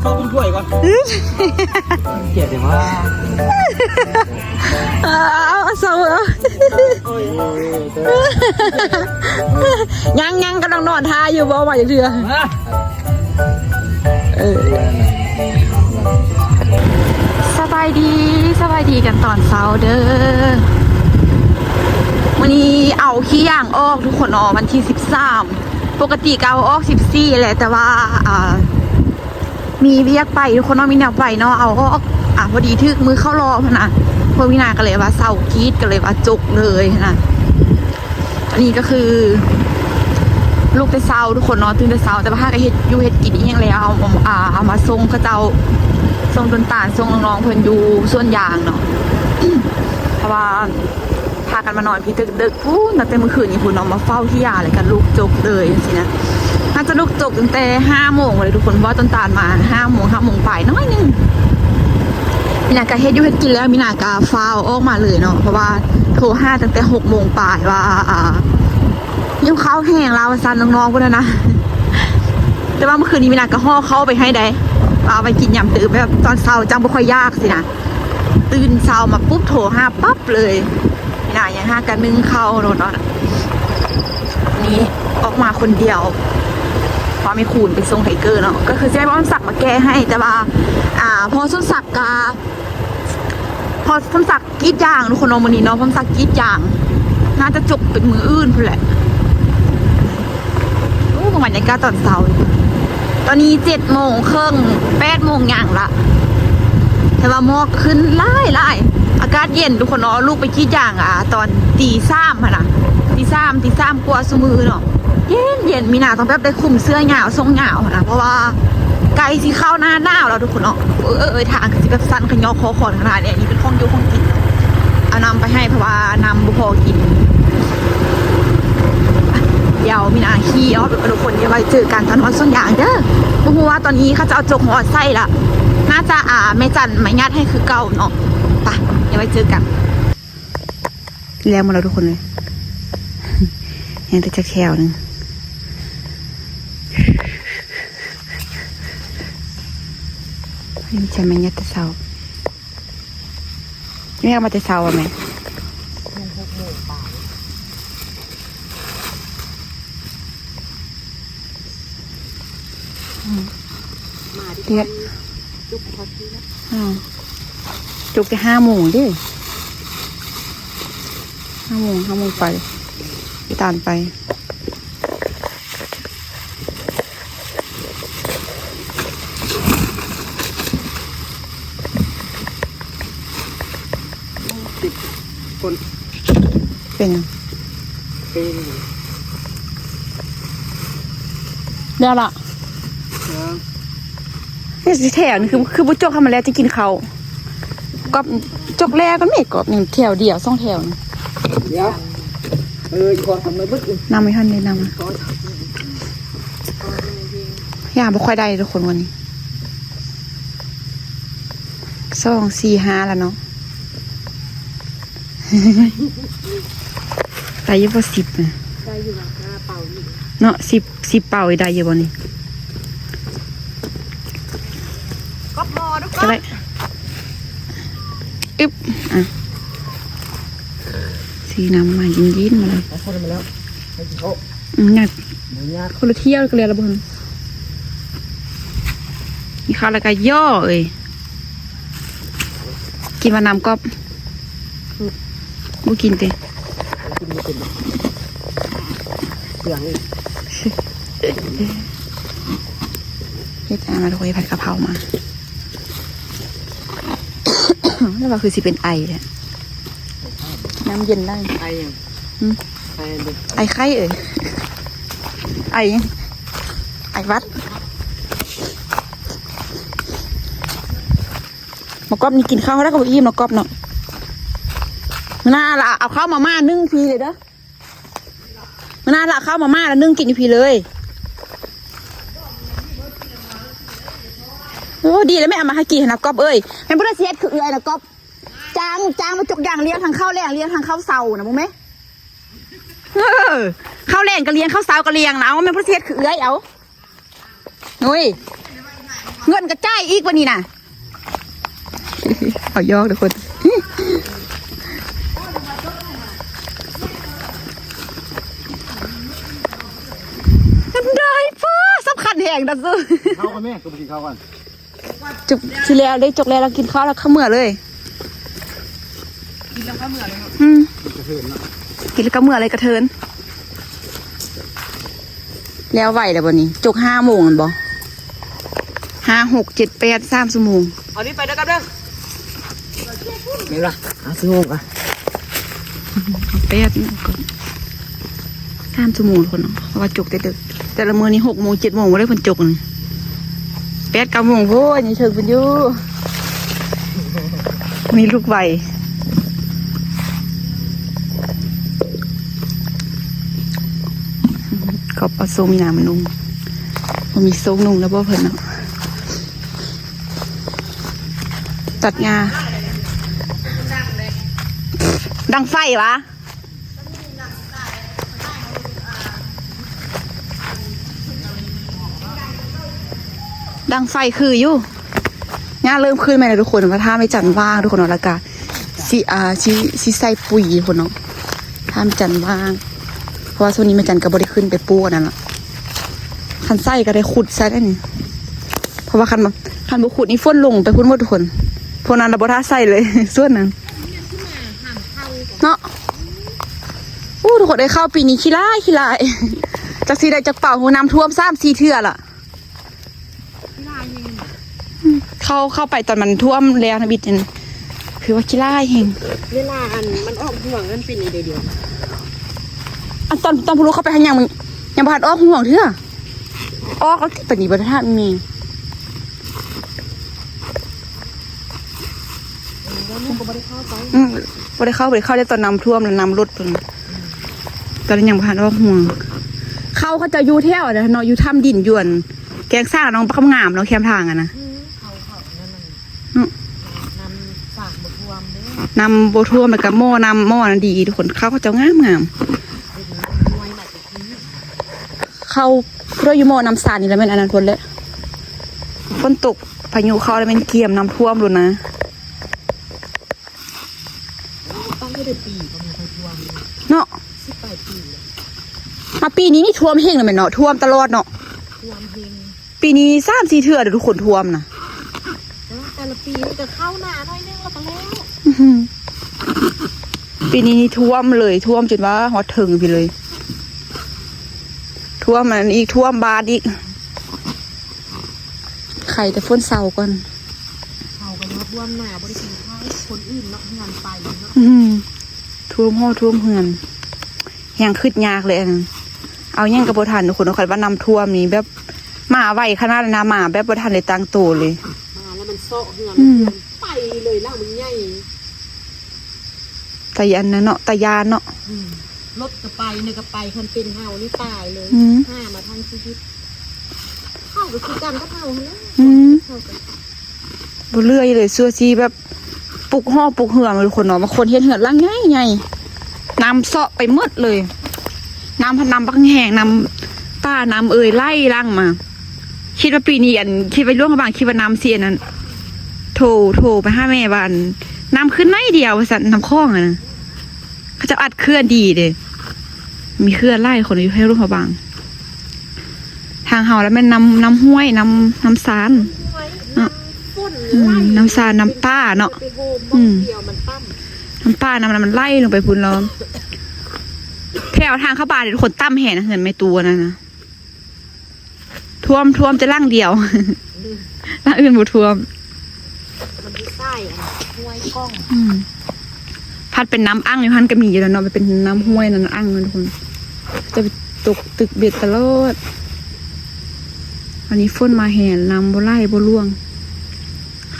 เข้าคุณถ้วยก่อนเกลียดเลยว่าเอาเอาเอาเศร้าเหรอยังยังกำลังนอนทาอยู่บ่มาอย่างเถื่อเออสบายดีสบายดีกันตอนเช้าเด้อวันนี้เอาขี้ย่างออกทุกคนออกวันที่สิบสามปกติก็เอาออกสิบสี่แหละแต่ว่าอ่า มีเรียกไปทุกคนเนาะมีแนวไปเนาะเอาออกอะพอดีทึกมือเข้ารอพนะพวกวินาก็เลยว่าเศร้ากรีดก็เลยว่าจุกเลยนะอันนี้ก็คือ ลูกไปเศร้าทุกคนเนาะตื่นแต่เศร้าแต่ว่าถ้าก็เฮ็ดยูเฮ็ดกินอีกอย่างแล้วเอาเอาเอามาส่งเขาเจ้าส่งต้นตาลส่งน้องๆเพิ่นอยู่ส่วนยางเนาะเพราะว่าพากันมานอนพี่ดึกๆพูดตั้งแต่เมื่อคืนนี้พูดน้องมาเฝ้าที่ยาเลยกันลูกจกเลยสินะ น่าจะลูกจกตั้งแต่ห้าโมงเลยทุกคนเพราะว่าต้นตาลมาห้าโมงห้าโมงปลายน้อยหนึงมินากาเฮ็ดยูเฮ็ดกินแล้วมินากาฟาวออกมาเลยเนาะเพราะว่าโทรห้าตั้งแต่หกโมงปลายว่าอ่ายิ้มข้าวแห้งลาวซันน้องๆพวกนั้นนะแต่ว่าเมื่อคืนนี้มินากาห่อเข้าไปให้ได้เอาไปกินยำตื่นแบบตอนเช้าจังไม่ค่อยยากสินะตื่นเช้ามาปุ๊บโทรห้าปั๊บเลยมินายังห้ากันนึ่งเข้าโดนเนาะนี่ออกมาคนเดียว เพราไม่คูณไปทรงไทเกอร์เนาะก็คือจะให้พ่อสักมาแก้ให้แต่ว่า อ่า พอส้นสักกาพอส้นสักกีดยางทุกคนเนาะวันนี้เนาะพ่อสักกีดยาง น่าจะจบเป็นมืออื่นพุ่นแหละโอ้บรรยากาตอนเช้าตอนนี้เจ็ดโมงครึ่งแปดโมงอย่างละแต่ว่าหมอกขึ้นไล่ไล่อากาศเย็นทุกคนเนาะลูกไปกีดยางอะ ตอนตีสามนะตีสามตีสามกว่าสมือเนาะ เย็นเย็นมีหนาต้องแบบได้คุมเสื้อหนาวทรงหนาวนะเพราะว่าไกลสิเข้าหน้าหนาวแล้วทุกคนเนาะเออเออทางคือสิแบบสั้นขยอคอขอนขนาดเนี้ยนี่เป็นห้องอยูห้องกินเอานำไปให้เพราะว่านำบุพอกินเดี๋ยวมีนาขี่ออฟเป็นทุกคนเดี๋ยวไปเจอกันตอนวันส้นยางเด้อบุหัวาตอนนี้เขาจะเอาจกหัวไส้ละน่าจะอ่าแม่จันไม่ยัดให้คือเก่าเนาะไปเดี๋ยวไปเจอกันแล้วมาแล้วทุกคนเลยยังแต่จะแคว หนึงนี่จะมันยัดแต่เสาไม่เอามาแต่เสาอะแม่เดือดอ้าวจุกจะห้าโมงดิห้าโมงห้าโมงไปไปตานไป เป็นยังเป็นเดี๋ยวละนาะนี่สิแถวนี่คือคือบุจกทำมาแล้วจะกินเขากอบจกแรกก็ไม่กอบหนึ่งแถวเดียวสองแถวนี่เดี๋ยวเออขอทำมาบึ้งนำไม่ทันเลยนำมาย่าบ่ค่อยได้ทุกคนวันนี้สองสี่ห้าแล้วเนาะ ได้อยี่บ่สิบนะได้อยู่หลังหน้าเป่าอยู่เนาะสิบสิบเป่าอีกได้อยี่บ่นี่ก็พอทุกคก็นได้อึ๊บอะสีน้ำมายินยินๆมาเลยเอาคนมาแล้วให้กินเขาอืมเนี่ยหมูย่างคนละเที่ยวกันเลยละเบิ่งมีข้าวแล้วก็ย่อเอ้ยกินมาน้ำก็ บ่กินเตะกินไม่เป็นเสียงอีกเฮ็ดอามาทุกคนผัดกะเพรามา แล้วว่าคือสิเป็นไอแหละน้ำเย็นได้ไอ้ยังอืมไอ้เด็กไอไข้เอ่ยไอยังไอวัดหมากรอบนี่กินข้าวแล้วก็บ่อิ่มหมากรอบเนาะ มื้อหน้าละเอาข้าวมาม่านึ่งพีเลยเด้อมื้อหน้าละเข้าวมาม่าแล้วนึ่งกินอยู่พีเลย โอ้ดีแล้วไม่เอามาให้กินนะก๊อบเอ้ยแม่นพุทธเสียดคือเอ้ยนะก๊อบจางจางมาจกอย่างเลี้ยงทางข้าวแรงเลี้ยงทางข้าวเสานะมึงไหมเออข้าวแรงก็เลี้ยงข้าวเสาก็เลี้ยงนะเอาแม่นพุทธเสียดคือเอ้ยเอานุ้ยเงินกระจายอีกวันนี้น่ะเอายอกทุกคนได้ป้า สำคัญแห่งดันซื้อข้าวกันแม่ก็ไปกินข้าวกันจุกทีแล้วได้จกแล้วเรากินข้าวแล้วข้าวเหมื่อเลยกระเทินเนาะกินแล้วก็เมื่ออะไรกระเทิน แล้วไหวแล้วบ่นี้จกห้าโมงมันบ่ห้าหกเจ็ดแปดสามชั่วโมงเอานี้ไปแล้วกันเด้อไม่ละหาซื้อโมงอะเอาแปดนี่ก่อนสามชั่วโมงคนเนาะเพราะว่าจกแต่ดึก แต่ละมือนี้หกโมงเจ็ดโมงบ่ได้เพิ่นจกนี่แปดเก้าโมงโว้ยยังเชิงเพิ่นอยู่มีลูกไหวขอบเอาโซมีน้ำมันนุ่งมันมีโซงนุ่งแล้วบ่เพิ่นเนาะตัดงาดังไฟวะ ดังไฟคืออยู่งานเริ่มขึ้นไหมนะทุกคนว่าถ้าไม่จันว่างทุกคนเนาะล้วก็สิอ่าสิสิใส่ปุ๋ยคนเนาะถ้าไม่จันว่าง เพราะว่าช่วงนี้ไม่จันก็บ่ได้ขึ้นไปปูอันนั่นละคันไส้ก็ได้ขุดซะได้นี่เพราะว่าคันบ่คันบุขุดนี่ฝนลงไปพุ่นหมดทุกคนพวกนั้นราบ่ท่าใส่เลยส่วนนั้นเนาะอู้ทุกคนได้เข้าปีนี้ขี้ร้ายขี้ร้ายจากสีได้จากเป่าหูน้ำท่วมซ้ำสีเทื่อล่ะอืม เข้าเข้าไปตอนมันท่วมแล้วนะบิดนี่คือว่าขี้ร้ายเฮงเวลาอันมันออกห่วงกันเป็นอีเดียวอันตอนตอนพูรู้เข้าไปหันยังมึงยังบาดออกห่วงเทื่อออกแล้วปนีบัตรธาตุมีแล้วมึงก็ไม่ได้เข้าไปอืมบ่ได้เข้าบ่ได้เข้าได้ตอนน้ำท่วมแล้วน้ำลดเพิ่นตอนนั้นยังบาดออกห่วงเข้าเขาจะอยู่แถวนะเนาะอยู่ถ้ำดินยวน แกงซ่าน้องประคำงามเนาะแคมทางอะนะ เขาเขานั่นน่ะ อืม นำฝากบทรวมเด้อ นำโบทั่วมแล้วกับหม้อนำหม้อนั่นดีทุกคนเข้าเขาเจะงามงามมวยมาจากที่เข้าเพราะอยู่หม้อน้ำสารนี่แล้วแม่นอันนั้นพ้นแล้วฝนตกพายุเข้าแล้วแม่นเกียมน้ำท่วมรุนนะต้องให้ได้ปีก็มีใครทวมเนาะสิบแปดปีเลยมาปีนี้นี่ท่วมเฮงเลยแม่นเนาะท่วมตลอดเนาะทวมเฮงปีนี้สามสี่เทื่อเดี๋ยวทุกคนท่วมนะแล้วแต่ละปีมันจะเข้าหนาหน่อย ปีนี้นี่ท่วมเลย ท่วมจนว่าฮอดถึงไปเลย ท่วมมันอีกท่วมบาดอีกไข่แต่ฝนเศร้าก่อนเขากันว่าทวมหนาบริสุทธิ์ให้คนอื่นเนาะงานไปเนาะอืมท่วมห่อท่วมเฮือนแหงขึ้นยากเลยอันนั้นเอาแย่งกับบทันทุกคนเอาคันว่านำท่วมนี้แบบหมาไหวขนาดนั้นนะหมาแบบบทันเลยตั้งตัวเลย มาแล้วมันโซะเฮือนอืมไปเลยล่างมันใหญ่ แต่ยันนะเนาะแต่ยานเนาะอืมรถก็ไปเนี่ยก็ไปคันเป็นเฮานี่ตายเลยอืม ห้ามาทั้งชีวิตเข้าก็คือกันก็เท่านั้นแหละอืม เข้ากันบ่เลื่อยเลยซัวซีแบบปลุกห่อปลุกเหือนเลยทุกคนเนาะบางคนเห็นเหือนล่างใหญ่ใหญ่น้ำเซาะไปหมดเลย น้ำพันน้ำบักแห้งน้ำป้าน้ำเอ่ยไล่ล่างมา คิดว่าปีนี้อันคิดไปล่วงกระบางคิดว่าน้ำเสียนั้นโทรโทรไปห้าแม่บ้าน น้ำขึ้นไม่เดียวสันน้ำคลองอะนะเขาจะอัดเคลื่อนดีเด้มีเคลื่อนไล่คนอยู่ให้ร่วงระบางทางเฮาแล้วม่นน้ำน้ำห้วยน้ำน้ำซานน้ำฝุ่นอืมไล่น้ำซานน้ำป้าเนาะน้ำป้าน้ำน้ำมันไล่ลงไปพุ่นล้อมแถวทางเข้าบ้านเดี๋ยวทุกคนตั้มแห่นะเห็นไม่ตัวนั่นนะท่วมท่วมจะล่างเดียวล่างอื่นบ่ท่วม ห้วยกล้องอืมพัดเป็นน้ำอ่างอยู่พันก็มีอยู่แล้วเนาะมันเป็นน้ำห้วยน้ำอ่างเลยทุกคน จะไปตกตึกเบ็ดตลอดอันนี้ฝนมาแห่นน้ำบ่ไล่บ่ล่วง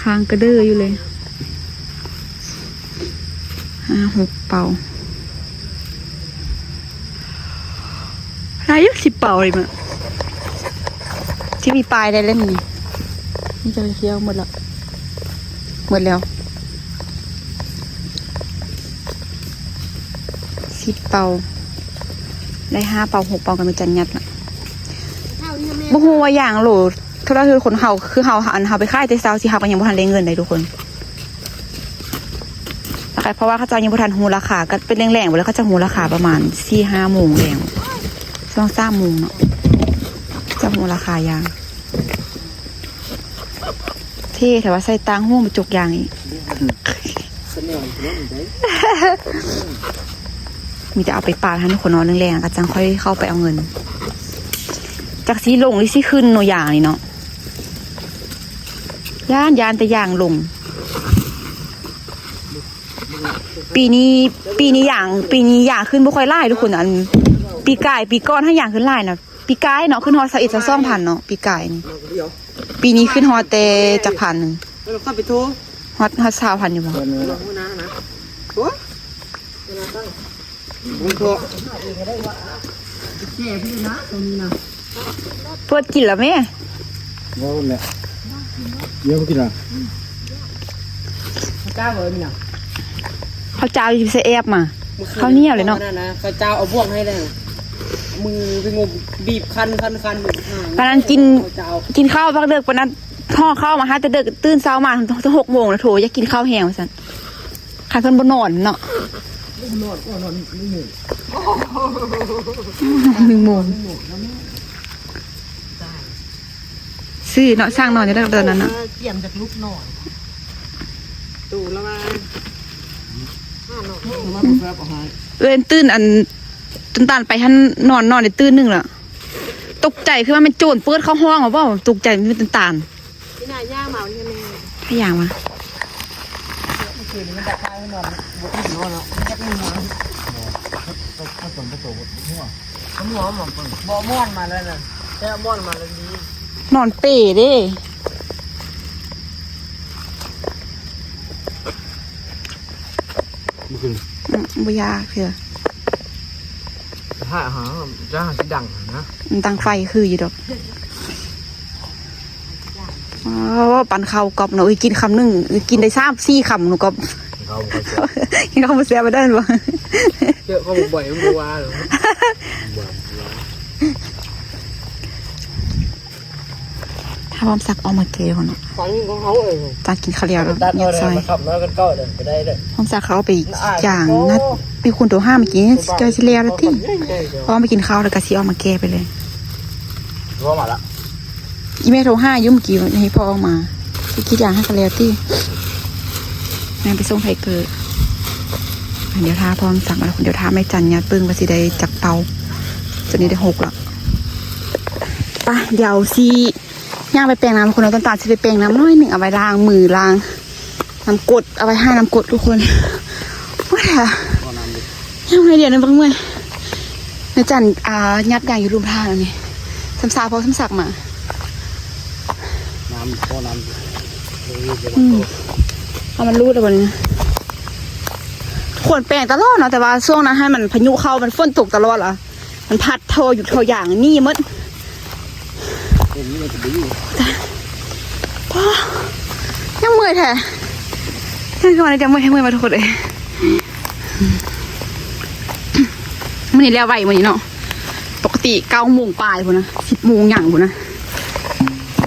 ค้างกระเด้ออยู่เลยห้าหกเป่าได้อยุสิบเป่าเลยมั้งที่มีปลายได้เล่นนี่นี่จะเคี้ยวหมดแล้ว หมดแล้วสิบเป่าได้ห้าเป่าหกเป่ากันไปจันยัดละเท่านี้แม่บ่ฮู้ว่าอย่างโหลเท่าไรคือคนเฮาคือเฮาอันเฮาไปค่ายแต่เช้าสิเฮาก็ยังบ่ทันได้เงินเลยทุกคนนะคะเพราะว่าเขาเจะยังบ่ทันฮู้ราคาก็เป็นแรงๆไปแล้วเขาจะฮู้ราคาประมาณ4-5โมงแรงช่วง3โมงเนาะจะฮู้ราคายาง เท่แต่ว่าใส่ตังห่วงมาจุกยางอีกเสนอเรื่องได้มีแต่เอาไปปาดให้ทุกคนนอนแรงๆก็จังค่อยเข้าไปเอาเงิน จากสีลงหรือสีขึ้นโนอย่างนี่เนาะย่านยานแต่อย่างลง ปีนี้ปีนี้อย่าง ปีนี้อย่างขึ้นบ่ค่อยไล่ทุกคนอันปีกายปีก้อนให้อย่างขึ้นไล่นะปีกายเนาะขึ้นฮอสะอิดสะซ่องพันเนาะปีกายนี่ ปีนี้ขึ้นฮอดแต่จักพันหนึ่งเราเข้าไปโทรฮอดฮอดสาวพันอยู่บ่ลองหัวหน้านะโอ้ผมโทรแก่พี่นะตรงนี้นะเปิดกินแล้วแม่ว่าแหละเยอะกินอะเจ้าเลยมีนะเขาเจ้าอยู่ใส่แอบมาข้าวเหนียวเลยเนาะนะข้าวเจ้าเอาบ่วงให้เลย มือไปงมบีบคันคันคันอยู่ข้างตอนนั้นกินข้าวเจ้ากินข้าวพักเด็กวันนั้นพ่อเข้ามาฮะแต่เด็กตื่นเช้ามาถึงหกโมงแล้วโถอยากกินข้าวแห้งว่าซั่นคันเพิ่นบ่นอนเนาะนอนก็นอนไม่หนึ่งหนึ่งโมงซื้อเนาะสร้างนอนจะได้เดินนั้นเนาะเกี่ยมจากลูกหน่อยตู่แล้วมาห้าหน่อยมาเป็นแฟบเอาให้เอ้นตื่นอัน จนตานไปท่านนอนนอนได้ตื่นหนึงและตกใจคือว่ามันโจรเปิดเข้าห้องอะเปล่าตกใจมันเป็นตานพี่นายย่าเมาเนี่ยแม่ให้อย่างมาคืนนี้มันจะคลายให้นอนบนที่นอนเนาะแค่ไม่นอนผสมผสมหัวหัวหมอนบ่ม่อนมาแล้วนะแค่ม่อนมาแล้วดีนอนเป้เด้มันคืออืมบ่ยากเถื่อ ถ้าหาจะหาที่ดังนะมันตั้งไฟคืออยู่ดอกอ๋อปันข้าวกรอบเนาะเอ้ยกินคำหนึงเอ้ยกินได้สามสี่คำหนูก็เขาเขาเจอกินข้าวมาแซ่บไปได้บ่เจอเขาบ่อยมันดูว่าหรอ ถ้าพร้อมสักเอามาเกยคนเนาะฟังของเขาเองตากินข้าวเหนียวแล้วตัดเงียเอาบเลยซอยมาขับแล้วกันก็เดินไปได้เลยพร้อมสักเขาเอาไปอย่างนัดมีคนตัวห้าเมื่อกี้เจอสิเลียแล้วที่พร้อมไปกินข้าวแล้วก็สิเอามาแก้ไปเลย รู้มาละอีเมโทรห้ายุ่มอกี่ให้พ่อเอามาสิคิดอย่างให้กันแล้วที่แม่ไปส่งไผเกิดเดี๋ยวท้าพร้อมสั่งแล้วเดี๋ยวท้าไม่จันยัดปึ้งก็สิได้จักเตาจนนี้ได้หกละไปเดี๋ยวสิ ย่างไปแปลงน้ำคนเราต้นตาลสิไปแปลงน้ำน้อยหนึ่งเอาไว้ล้างมือล้างน้ำกรดเอาไว้ให้น้ำกรดทุกคนว่าแต่พอน้ำดิยังไงเดี๋ยวนะบ้างเมื่อยแม่จันอ่ายัดอย่างอยู่รุมทางอันนี้ซ้ำซาเพราะซ้ำสักมาน้ำพอน้ำอืมเอามันรูดเลยวันนี้นะขวนแปลงตลอดเนาะแต่ว่าช่วงนั้นให้มันพายุเข้ามันฝนตกตลอดเหรอมันพัดโทอยู่โทอย่างนี่หมด เห็นมันจะไปอยู่พ่อยังเมื่อยแท้ยังคือวันนี้จะเมื่อยให้เมื่อยมาทุกคนเลยมันนี่แล้วไหวมันนี่เนาะปกติเก้าโมงปลายพุ่นนะสิบโมงอย่างพุ่นนะ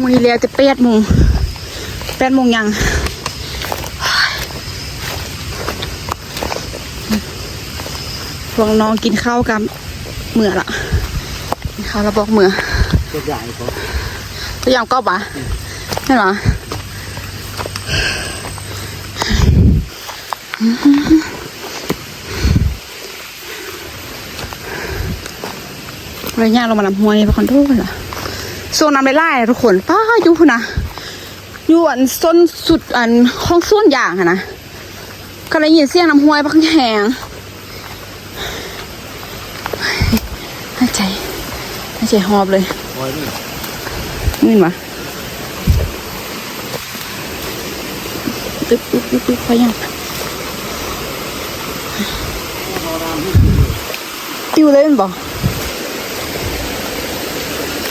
มันนี่แล้วจะแปดโมงแปดโมงยังพวกน้องกินข้าวกันเมื่อละกินข้าวแล้วบอกเมื่อ ตัวใหญ่เขาตัวย่างก็ปะใช่เหรอระยะลงมาลำห้วยไปคอนโทรลล่ะโซนน้ำไล่ทุกคนป้าอยู่นะอยู่อันส้นสุดอันห้องส้วนอย่างอะนะก็เลยยินเสียงน้ำห้วยพักแหงหายใจหายใจหอบเลย นี่นี่มาตึ๊บตึ๊บตึ๊บตึ๊บไปยังติวเลยมันบอก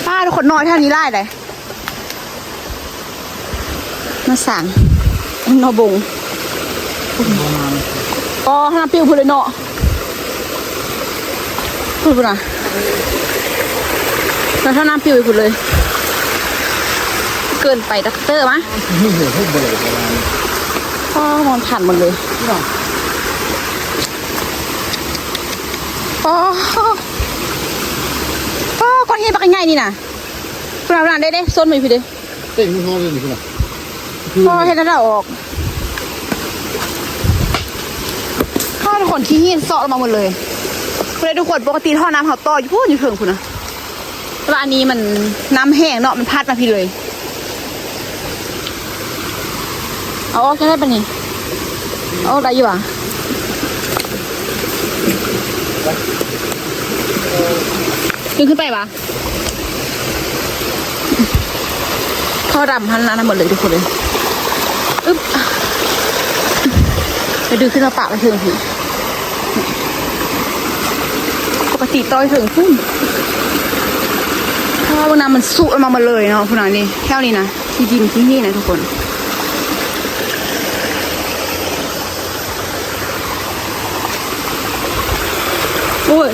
ป้าทุกคนน้อยเท่านี้ไล่เลยมาสั่งนอบงอ๋อห้าปิวพูดเลยเนาะพูดพูดนะ แล้วถ้าน้ำปิวอีกพูดเลย เกินไปดักเตอร์มะนี่เหลือพวกเบลประมาณพ่อมันผ่านหมดเลยพ่อพ่อก้อนเห็นปากง่ายนี่นะคุณเอาหลานได้ได้ส้นไปพี่เด้เต้นมึงห้องเลยนี่คือพ่อเห็นแล้วเราออกข้าวทุกคนขี้หินเสาะออกมาหมดเลยคุณเลยทุกคนปกติท่อน้ำเขาต่ออยู่พูดอยู่เถิงคุณนะแต่ ว่าอันนี้มันน้ำแห้งเนาะมันพัดมาพี่เลย เอาออกจะได้ปะนี่เอาอได้อยู่อะดึงขึ้นไปปะท่อดำพันนั้นหมดเลยทุกคนเลยอึ๊บไปดึงขึ้นมาปะไปถึงทีปกติต้อยถึงพุ่ม เพราะว่าน้ำมันสุออกมามดเลยเนาะคุณนานี่แค่นี้นะที่ดินที่นี่นะทุกคนโอ้ย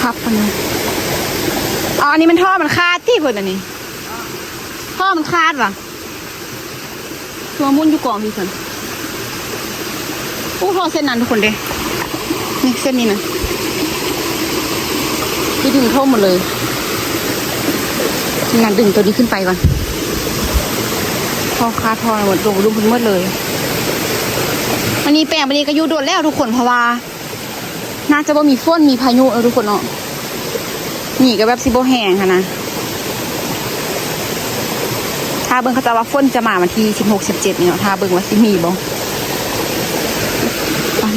พับมันเลยอ๋ออันนี้มันท่อมันคาดที่คนอันนี้ท่อมันคาดว่ะตัวมุ่นอยู่กองพี่คนโอ้ท่อเส้นนั้นทุกคนเด้ นี่เส้นนี้นะที่ดึงเข้าหมดเลยงานดึงตัวนี้ขึ้นไปก่อนท่อคาดท่อหมดลงรูปมันหมดเลยวันนี้แปลงวันนี้ก็อยูโดดแล้วทุกคนเพราะว่า น่าจะว่ามีฝนมีพายุเออทุกคนเนาะนี่ก็แบบซิโบแห้งค่ะนะถ้าเบิ่งเขาจะว่าฝนจะมาวันที่สิบหกสิบเจ็ดนี่เนาะถ้าเบิ่งว่าสิมีบ่อะ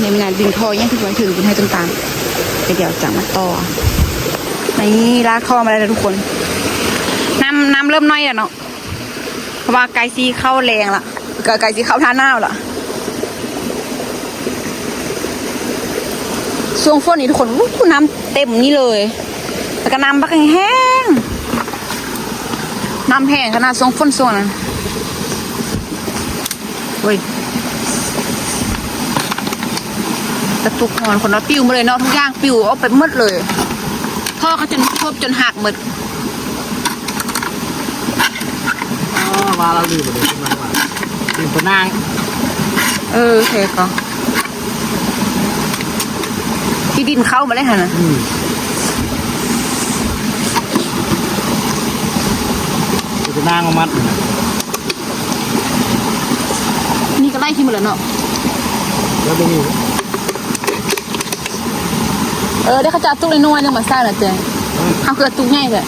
ในงานดึงทอยังที่ไว้ถึงคุณให้ต้นตาลไปเดี๋ยวจะมาต่อนี่ลากคอมาแล้วทุกคน น้ำน้ำเริ่มน้อยแล้วเนาะเพราะว่าไกลซีเข้าแรงละก็ไกลซีเข้าท่าหน้าละช่วงฝนนี่ทุกคนน้ำเต็มนี่เลยแล้วก็น้ำบักแห้งน้ำแห้งขนาดช่วงฝนช่วงนั้นเฮ้ย กระตุกหอนคนเราะปิวมาเลยเนาะทุกอย่างปิวออกไปหมดเลยพ่อเขาจนทบจนหักหมดอ๋อมาเราลืมไปเลยขึ้นมาว่าลืมตัวนางเออโอเคก็ที่ดินเข้ามาเลยฮะนะอืมตัวนางเอามัดนะนี่ก็ไล่ที่หมดแล้วเนาะแล้วตรงนี้ เออได้เขาจับตุ้งเลยน้อยๆนึงมาสร้างน่ะเจ๊เขาเกิดตุ้งง่ายเลย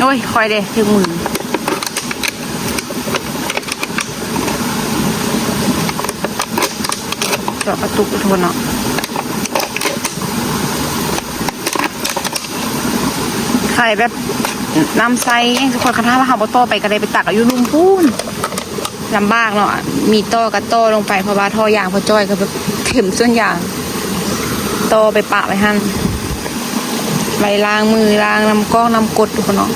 โอ้ยคอยเด้ถึงมือเจาะกระตุกทุกคนเนาะใครแบบน้ำใสยังทุกคนคาถาว่าหาบอต่อไปก็เลยไปตักอายุลุมพูน ลำบากเนาะมีต่อกับต่อลงไปเพราะว่าท่อยางพอจ้อยก็แบบเข็มส่วนยางต่อไปปะไว้หั่นไว้ล้างมือล้างน้ำก้องน้ำกรดทุกคนเนาะ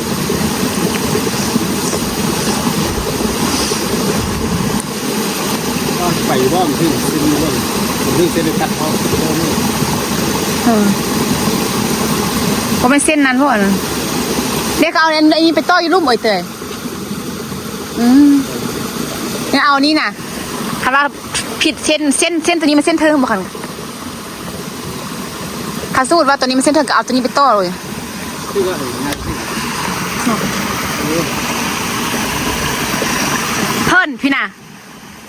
ไปว่ามันที่เส้นนี้ว่ามันที่เส้นตัดเขาโอ้นี่เออก็ไม่เส้นนั้นพวกนั้นเรียกเอาอันนี้ไปต่ออยู่รูปเอ่ยเตยอืม งั้นเอานี่นะถ้าว่าผิดเส้นเส้นเส้นตัวนี้มันเส้นเทิงบ่คันถ้าสมมติว่าตัวนี้มันเส้นเทิงก็เอาตัวนี้ไปต่อเลยเอองานที่เพิ่นพี่น่ะ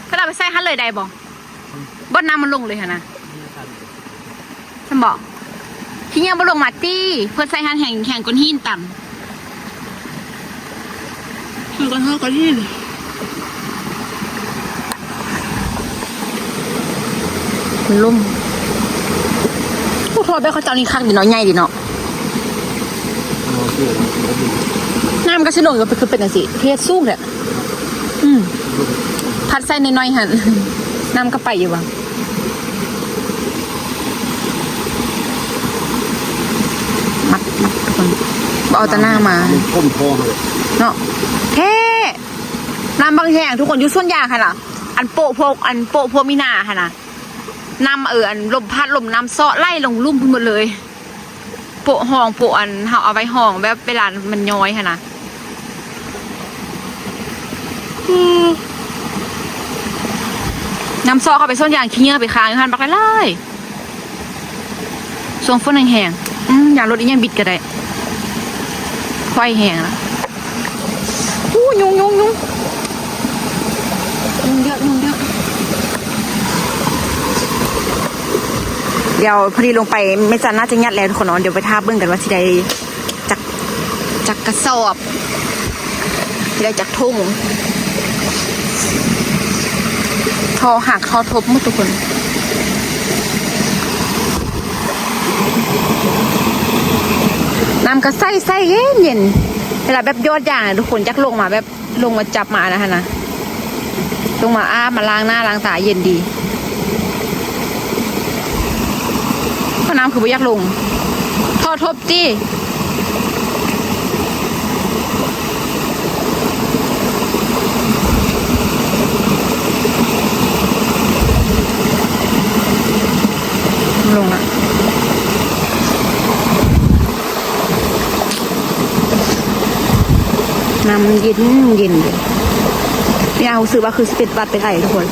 ก็เราไปใส่ฮันเลยได้บ่บนน้ำมันลงเลยค่ะนะฉันบอกพี่ยังบ่ลงมาตี้เพื่อใส่ฮันแห่งแห่งก้อนหินต่ำคือก้อนเท่าก้อนหิน มันล่มพวกโทษได้เขาเจ้านี่คักดีเนาะใหญ่ดีเนาะมองคือแล้วดูน้ำก็ชะโนงอยู่คือเป็นจังสิเทศสู้แหละอืมพัดใส่น้อยๆหันน้ำก็ไปอยู่ว่ะมัดมัดทุกคนบ่เอาแตะหน้ามามันก้มคอเลยเนาะเท่น้ำบางแห่งทุกคนอยู่ส่วนยางค่ะล่ะ อันโปะพวกอันโปะพวกมีนาค่ะนะ น้ำเอออันลมพัดลมน้ำเซาะไล่ลงลุ่มพุ่นหมดเลย โปะห้องโปะอันเฮาเอาไว้ห้องแบบเวลามันย้อยค่ะนะน้ำซาะเข้าไปส้นยางขี้เงื่อไปค้างอยู่หันบักไล่ๆส่วงฝนแห้งๆอืมอย่างรถอีกยังบิดก็ได้ไฟแห้งนะอู้ยุงยุงยุงยุงเยอะยุงเยอะ เดี๋ยวพอดีลงไปไม่จันน่าจะยัดแล้วทุกคนเนาะเดี๋ยวไปท่าเบิ้องกันว่าสิได้จักจักกระสอบสิได้จักทุ่งทอหักทอทบหมดทุกคนน้ำก็ใส่ใส่เย็นเย็นเวลาแบบยอดอย่างอะทุกคนจักลงมาแบบลงมาจับมานะฮะนะลงมาอ้าบมาล้างหน้าล้างตาเย็นดี เพราะ น้ำคือไม่อยากลงทอทบจี้ลงละน้ำเย็นเย็นเลยไม่เอาซื้อว่าคือสเปดบัตเป็นไอทุกคน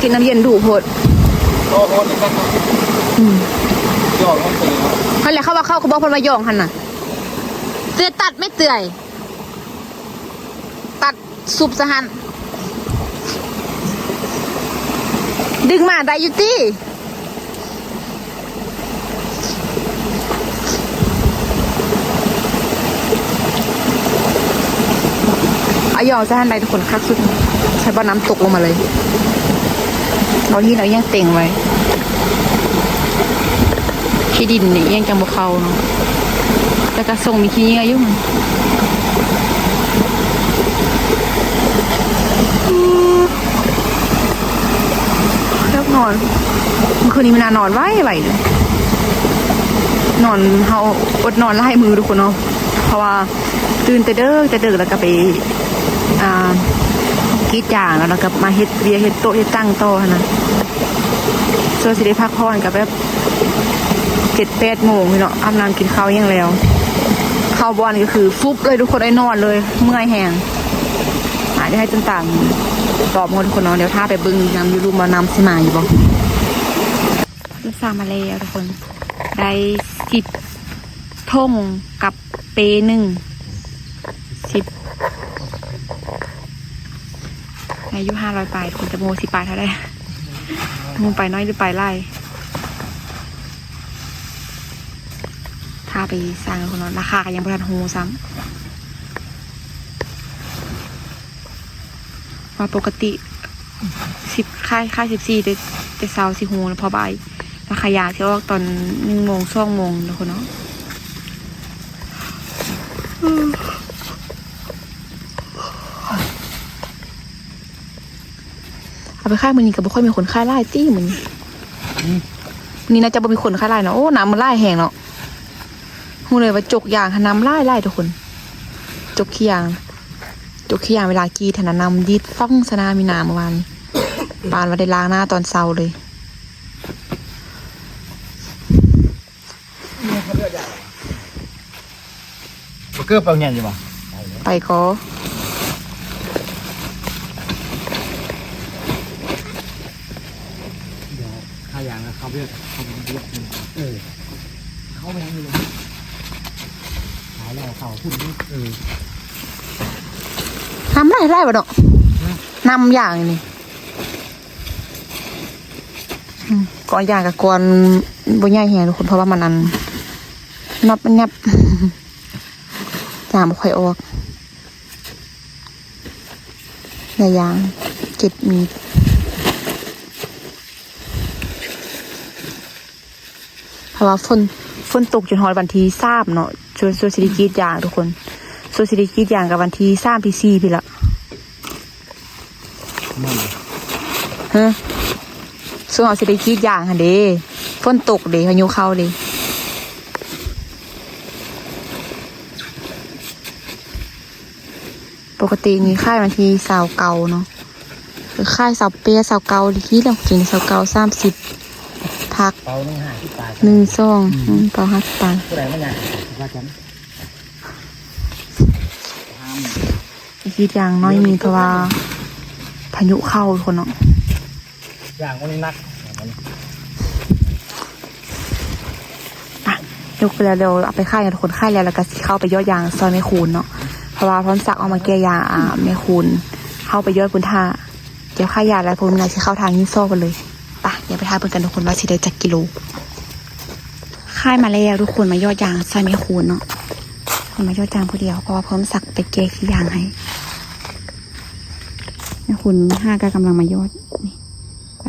กินน้ำเย็นดูโพด โอ้โหนี่ก็ยอดมันเป็นเขาเลยเข้าว่าเข้าเขาบอกเพนว่ายองหันน่ะ เตือตัดไม่เตื่อย ตัดสุบสะหันดึงมาได้อยุตี้อาหยองสะหันได้ทุกคนคักสุด ใช้บ่อน้ำตกลงมาเลย เอาที่เรายังเต่งไว้ขี้ดินเนี่ยังจังบ่เขาเนาะแต่กระส่งมีขี้เหงื่อยู่มันเลิกนอนคือคืนนี้มันานอนไว้ไหวเลยนอนเฮาอดนอนไล่มือทุกคนเนาะเพราะว่าตื่นแต่เด้อแต่เด้อแล้วก็ไปอ่า กรีดยางแล้วแล้วก็มาเฮ็ดเบียเฮ็ดโต๊ะเฮ็ดตั้งโต๊ะนะส่วนสิได้พักผ่อนกับแบบเจ็ดแปดโมงเนาะอาบน้ำกินข้าวยังแล้วข้าวบอนก็คือ ฟุบเลยทุกคนไอ้นอนเลย เมื่อยแหงหาได้ให้ต่างๆตอบหมดทุกคนนาะเดี๋ยวถ้าไปบึงน้ำยูรูมานำสิมาอยู่บ่ลูกสาวมาแล้วทุกคน ได้สิบทงกับเปหนึ่งสิบ อายุห้าร้อยปลายคุณจะโมสิปลายเท่าไรโมไปน้อยหรือไปไล่ถ้าไปสร้างคนราคาก็ยังบ่ทันโฮซ้ำว่าปกติสิบค่ายค่ายสิบสี่แต่แต่เช้าสิโฮแล้วพอบ่ายราคายาที่ออกตอนหนึ่งโมงสองโมงทุกคนเนาะเอาไป ค่ายมือนี้ก็บ่ค่อยมีคนค่ายไล่ตี้เหมือนมื้อนี้น่าจะบ่มีคนค่ายไล่เนาะโอ้น้ำมันไล่แหงเนาะหูเลยว่าจกยางหาน้ำไล่ไล่ทุกคน จกขี้ยาง จกขี้ยางเวลากรีดถนาน้ำดีดฟ้องสนามีนาเมื่อวานนี้ปานว่าได้ล้างหน้าตอนเช้าเลยเกลือเปล่าเนี่ยอยู่ป่ะไปก็ เดี๋ยวข้าอย่างนะเขาเรียกเขาเป็นเรียกเออเขาไปทำเลยขายแล้วเขาพูดนี่เออ น้ำ ไล่ไล่บ่เนาะน้ำอย่างนี่ก่อนอย่างกับก่อนบ่ใหญ่แฮงทุกคนเพราะว่ามันอันนับมันนับยางบ่ค่อยออกในยางเก็บมีเพราะว่าฝนฝนตกจนฮอดวันที่สามเนาะส่วนสวนสิริกีดยางทุกคนสวนสิริกีดยางกับวันที่สามที่สี่พี่ละ นั่น ฮะส่วนเอาสิริกรีดยางค่ะเด้ฝนตกเด้พายุเข้าเด้ปกตินี่ค่ายวันที่สาวเก่าเนาะคือค่ายเสาเปียเสาเกาที่เรากินเสาเกาสามสิบพักเปาหนึ่งห้าที่ปลายหนึ่งซองอืมเปล่าห้าสิบตังค์ผู้ใดไม่อยากว่าจันห้ามคิดอย่างน้อยมีเพราะว่าพายุเข้าทุกคนเนาะ อย่างวันนี้นักอะยกไปแล้วเดี๋ยวเอาไปค่ายกันทุกคนค่ายแล้วแล้วก็เข้าไปยอดยางซอยแม่คูนเนาะเพราะว่าพร้อมสักเอามาแก้ยาอ่าแม่คูนเข้าไปยอดบุญท่าเดี๋ยวค่ายยาแล้วผมนายจะเข้าทางยินโซ่กันเลยไปเดี๋ยวไปท้าเพื่อนกันทุกคนว่าสิได้จักกิโลค่ายมาแล้วทุกคนมายอดยางซอยแม่คูนเนาะคนมายอดยางผู้เดียวเพราะว่าพร้อมสักไปแก้ขี้ยางให้แม่คูนห้าก็กำลังมายอดนี่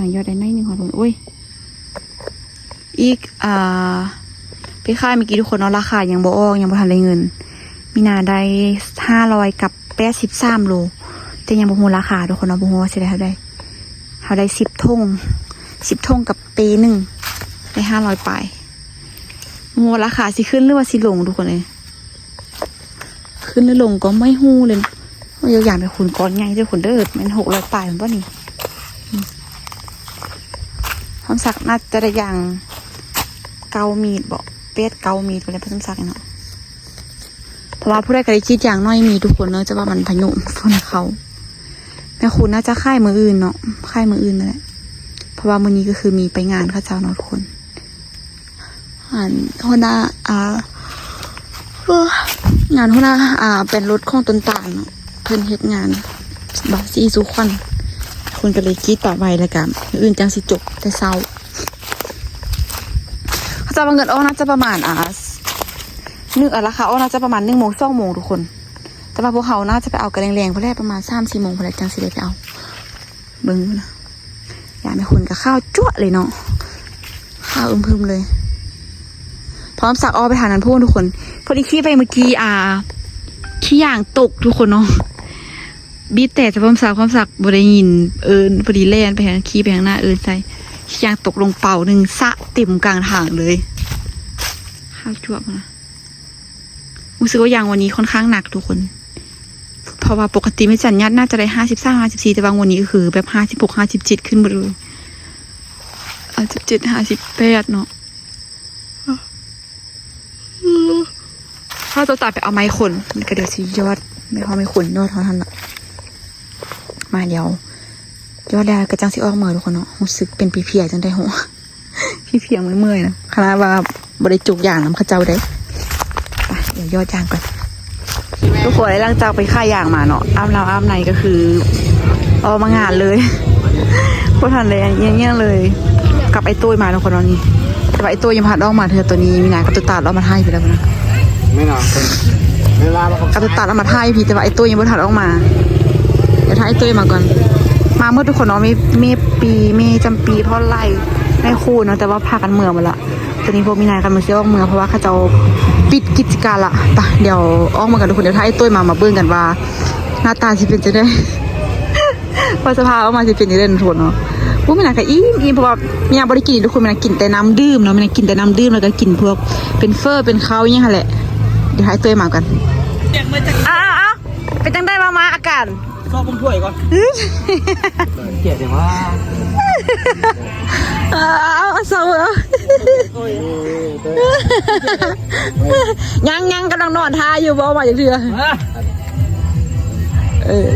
กำลังยอดได้น้อยหนึ่งขอทุนอุ้ยอีกอ่าพี่ค่ายเมื่อกี้ทุกคนเนาะราคายังบ่ออกยังบ่ทันได้เงิน มีนาได้ห้าร้อยกับแปดสิบสามโลแต่ยังบ่ฮู้ราคาทุกคนเนาะบ่ฮู้ว่าสิได้เท่าใดเท่าใดสิบทงสิบทงกับเปหนึ่งได้ห้าร้อยปลายบ่ฮู้ว่าราคาสิขึ้นหรือว่าสิลงทุกคนเลยขึ้นหรือลงก็ไม่ฮู้เลยว่าอย่างไปคุณก้อนใหญ่เด้อคุณเด้อมันหกร้อยปลายมันบ่นี่ ความสักน่าจะได้อย่างเกามีดบอกเป็ดเกามีดอะไรพสมศักดิ์เนาะเพราะว่าผู้ใดก็ได้คิดอย่างน้อยมีทุกคนเนอะจะว่ามันพายุฝนเขาแม่คุณน่าจะค่ายมืออื่นเนาะค่ายมืออื่นนั่นแหละเพราะว่ามือนี้ก็คือมีไปงานข้าเจ้าเนาะทุกคนอ่านหัวหน้าอ่างานหัวหน้าอ่า เป็นรถของต้นตาลเนาะเพิ่นเฮ็ดงานบาซีสุควัน คนก็เลยคิดต่อไปแล้วกันอื่นจังสิจบแต่เศร้าเขาจะบังเงินอ้อน่าจะประมาณอ่าหนึ่งอะรคาอ้อน่าจะประมาณหนึ่งโมงสองโมงทุกคน แต่ว่าพวกเขาน่าจะไปเอากันแรงๆเพราะแรกประมาณสามสี่โมงเพราะแรกจังสิได้ไปเอาเบิ้งนะอยากให้คุณกับข้าวจั่วเลยเนาะข้าวอึมพึมเลย พร้อมสักอ้อไปทานนันพูดทุกคน พอดีขี้ไปเมื่อกี้อ่าขี้อย่างตกทุกคนเนาะ บีแต่จะความสักความสักบริยิน เอินพอดีแล่นไปทางขี้ไปทางหน้าเอินใส่ยางตกลงเป่าหนึ่งสะติ่มกลางทางเลยข้าวจวบนะรู้สึกว่ายางวันนี้ค่อนข้างหนักทุกคน เพราะว่าปกติไม่จัดยัดน่าจะได้ห้าสิบสามห้าสิบสี่แต่บางวันนี้คือ แบบห้าสิบหกห้าสิบเจ็ดขึ้นมาเลยห้าสิบเจ็ดห้าสิบแปดเนาะถ้าตัวตัดไปเอาไม้ขนมันก็เดี๋ยวสิยอด ไม่พอไม่ขนยอดเท่านั้นละ มาเดี๋ยวยอดแรกกระจังสิออกเมื่อทุกคนเนาะรู้สึกเป็นปีเพียจังได้หัวพี่เพียงเมื่อยๆนะคณะว่าบริจุกอย่างน้ำข้าเจ้าได้ไปเดี๋ยวยอดยางก่อนทุกคนหลังจากไปค่ายยางมาเนาะอ้ามเราอ้ามในก็คือออกมางานเลยพวกทันเลยเงี้ยๆเลย กลับไอ้ตุ้ยมาทุกคนเนาะนี่แต่ว่าไอ้ตุ้ยยังผ่านออกมาเธอตัวนี้มีนายกับตุตาดออกมาท่ายไปแล้วนะไม่นอนเวลาเรากับตุตาดออกมาท่ายพี่แต่ว่าไอ้ตุ้ยยังไม่ทันออกมาเดี๋ยวท้ายตุ้ยมาก่อน มาเมื่อทุกคนเนาะมีมีปีมีจำปีเพราะไล่ในคู่เนาะแต่ว่าพากันเมืองหมาละตอนนี้พวกมีนายกันมาเสียออกเมืองเพราะว่าเขาจะเอาปิดกิจการละไปะเดี๋ยวออกมากันทุกคนเดี๋ยวท้ายตุ้ยมามาเบิ่งกันว่า หน้าตาสิเป็นจะได้ว่าสภาพออกมาสิเป็นจะได้ทุกคนเนาะพวกมีนายก็อิ่มอิ่มเพราะว่ามีนายบริกินทุกคนมีนายกินแต่น้ำดื่มเนาะมีนายกินแต่น้ำดื่มแล้วก็กินพวกเป็นเฟอร์เป็นข้าวอยังไงแหละเดี๋ยวท้ายตุ้ยมากันอ้าวอ้าวเป็นจังได้มามาอาการ ชอบมึงถ้วยก่อนเกลียดเลยว่าเอาเอาเอาเศร้าเหรอยังยังกำลังนอนทาอยู่บ่มาอย่างเดือเออ